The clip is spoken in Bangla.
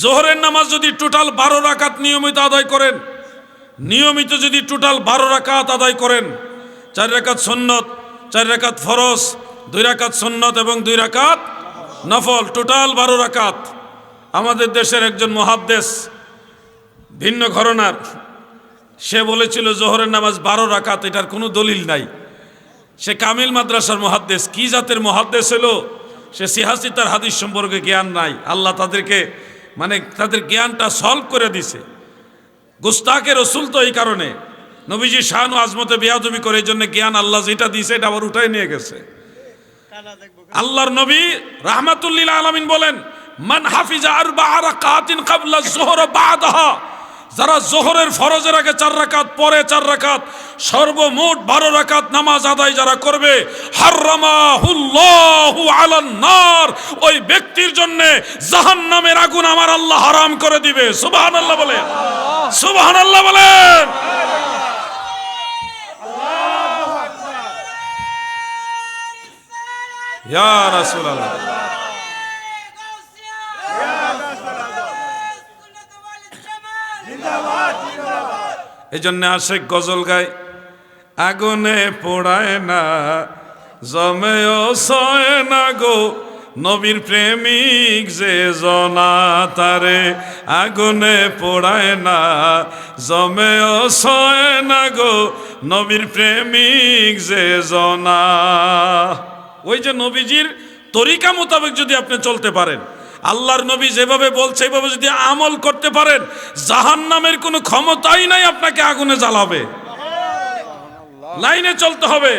জোহরের নামাজ যদি টোটাল বারো রাকাত নিয়মিত আদায় করেন, নিয়মিত যদি টোটাল বারো রাকাত আদায় করেন, চার রাকাত সন্নত, চার রাকাত ফরজ, দুই রাকাত সন্নত এবং দুই রাকাত নফল, টোটাল বারো রাকাত। আমাদের দেশের একজন মহাদ্দেশ, ভিন্ন ঘরনার, সে বলেছিল জোহরের নামাজ বারো রাকাত, এটার কোনো দলিল নাই। সে কামিল মাদ্রাসার মহাদ্দেশ, কি জাতের মহাদ্দেশ হলো? সে সিহাসি তার হাদিস সম্পর্কে জ্ঞান নাই। আল্লাহ তাদেরকে মানে তাদের জ্ঞানটা সলভ করে দিছে। গুস্তাকে রসুল তো এই কারণে। নবীজি শাহান ও আজমতে বেয়াদবি করে এই জন্য জ্ঞান আল্লাহ যেটা দিয়েছে, এটা আবার উঠাই নিয়ে গেছে। আল্লাহর নবী রাহমাতুল্লিল আলমিন বলেন, মান হাফিজা আর বাহারা কাহাতিন কাবলা জোহর বাদ বাদাহা। যারা জোহরের ফরজের আগে চার রাকাত পরে চার রাকাত সর্বমোট বারো রাকাত নামাজ আদায় যারা করবে নার ওই ব্যক্তির জন্য জাহান্নামের আগুন আমার আল্লাহ হারাম করে দিবে। সুবহানাল্লাহ বলেন। সুবহানাল্লাহ বলেন। ইয়া রাসূলুল্লাহ। এই জন্য আশেক গজল গায়, আগুনে পোড়ায় না, জমেও সয় না গো, নবীর প্রেমিক যে জনা তারে, আগুনে পোড়ায় না, জমেও সয় না গো, নবীর প্রেমিক যে জনা। ওই যে নবীজির তরিকা মোতাবেক যদি আপনি চলতে পারেন আল্লাহর নবী যেভাবে বলছে এভাবে যদি আমল করতে পারেন জাহান নামের কোনো ক্ষমতাই নাই আপনাকে আগুনে জ্বালাবে। লাইনে চলতে হবে।